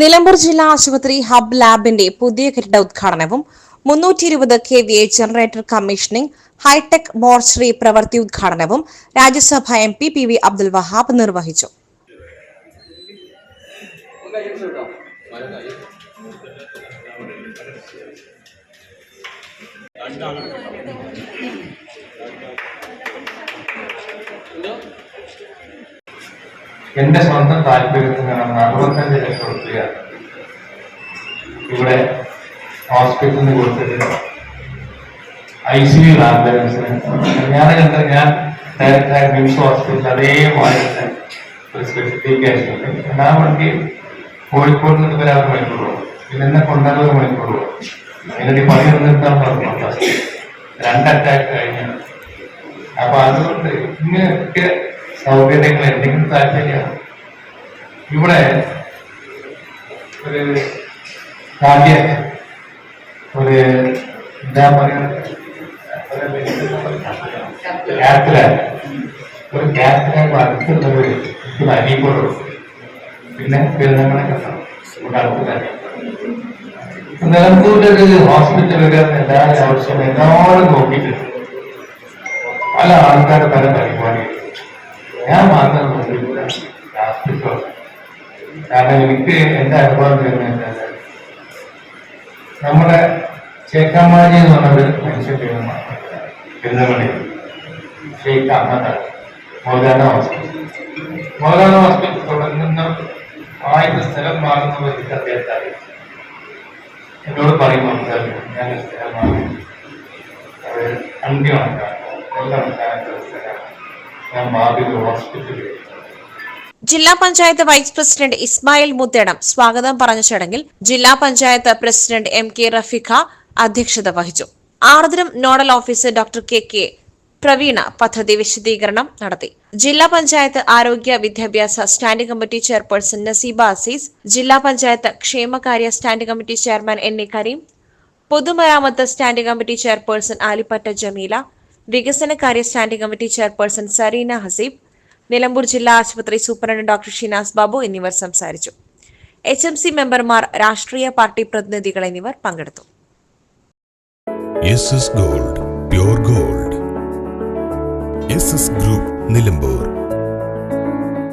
നിലമ്പൂർ ജില്ലാ ആശുപത്രി ഹബ് ലാബിന്റെ പുതിയ കെട്ടിട ഉദ്ഘാടനവും മുന്നൂറ്റി ഇരുപത് K V A generator commissioning hi tech mortuary പ്രവൃത്തി ഉദ്ഘാടനവും Rajya Sabha M P P V Abdul Wahab നിർവഹിച്ചു. എന്റെ സ്വന്തം താല്പര്യത്തിന് ഞാൻ അറുപത്തഞ്ച് ലക്ഷം രൂപ ഇവിടെ ഹോസ്പിറ്റലിന് കൊടുത്തിട്ട് ഐ സി യു ആംബുലൻസിന് ഞാൻ കണ്ടത് ഞാൻ ഡയറക്ടറായ മിംസ് ഹോസ്പിറ്റൽ അതേമാതിരി ഒരു സ്പെസിഫിക്കേഷൻ ഉണ്ട്. ഞാൻ വണ്ടി കോഴിക്കോട് നിന്ന് വരെ ആറ് പിന്നെ എന്നെ കൊണ്ടുവന്ന ഒരു മണിക്കൂറോ അതിനൊരു പണി നിർത്താൻ പറഞ്ഞു. രണ്ട് അറ്റാക്ക് കഴിഞ്ഞു. അപ്പൊ അതുകൊണ്ട് ഇങ്ങനെയൊക്കെ സൗകര്യങ്ങൾ എന്തെങ്കിലും താല്പര്യമാണ് ഇവിടെ ഒരു കാർഡിയക് ഒരു എന്താ പറയുക? ഗ്യാസിലാൻ ഒരു ഗ്യാസിലാൻ അടുത്തുള്ളവർ ഇവിടെ അരികൊള്ളു പിന്നെ പെരുന്നങ്ങളെ കണ്ടു ഇവിടെ ഒരു ഹോസ്പിറ്റൽ എല്ലാ ആവശ്യം എല്ലാവരും നോക്കിയിട്ടുണ്ട്. പല ആൾക്കാർ പല പരിപാടി ഞാൻ മാത്രം കാരണം എനിക്ക് എന്റെ അനുഭവം തരുന്നത് നമ്മുടെ ചേക്കാമാരി എന്ന് പറഞ്ഞൊരു മനുഷ്യ പെരുന്നമണി ഷെയ്ഖ് മൗലാന ഹോസ്പിറ്റൽ. മൗലാന ഹോസ്പിറ്റൽ തുടങ്ങുന്ന ആദ്യത്തെ സ്ഥലം മാറുന്ന എനിക്ക് അദ്ദേഹത്തെ അറിയാം എന്നോട് പറയും സംസാരിക്കും ഞാൻ സ്ഥലം മാറി. അത് അന്ത്യമാണ് എല്ലാം ഞാൻ ഹോസ്പിറ്റലിൽ ജില്ലാ പഞ്ചായത്ത് വൈസ് പ്രസിഡന്റ് ഇസ്മായിൽ മുത്തേടം സ്വാഗതം പറഞ്ഞ ചടങ്ങിൽ ജില്ലാ panchayat president M K Rafeeqa അധ്യക്ഷത വഹിച്ചു. Aardram nodal officer doctor K K Praveena പദ്ധതി വിശദീകരണം നടത്തി. ജില്ലാ പഞ്ചായത്ത് ആരോഗ്യ വിദ്യാഭ്യാസ standing committee chairperson Naseeba Azeez ജില്ലാ പഞ്ചായത്ത് ക്ഷേമകാര്യ standing committee chairman N A Kareem പൊതുമരാമത്ത് standing committee chairperson Alippatta Jameela വികസനകാര്യ standing committee chairperson Sareena Haseeb Nilambur ജില്ലാ ആശുപത്രി സൂപ്രണ്ട് ഡോക്ടർ ഷിനാസ് ബാബു എന്നിവർ സംസാരിച്ചു. എച്ച് എം സി മെമ്പർമാർ രാഷ്ട്രീയ പാർട്ടി പ്രതിനിധികൾ എന്നിവർ പങ്കെടുത്തു. Gold gold. ഗ്രൂപ്പ് നിലമ്പൂർ.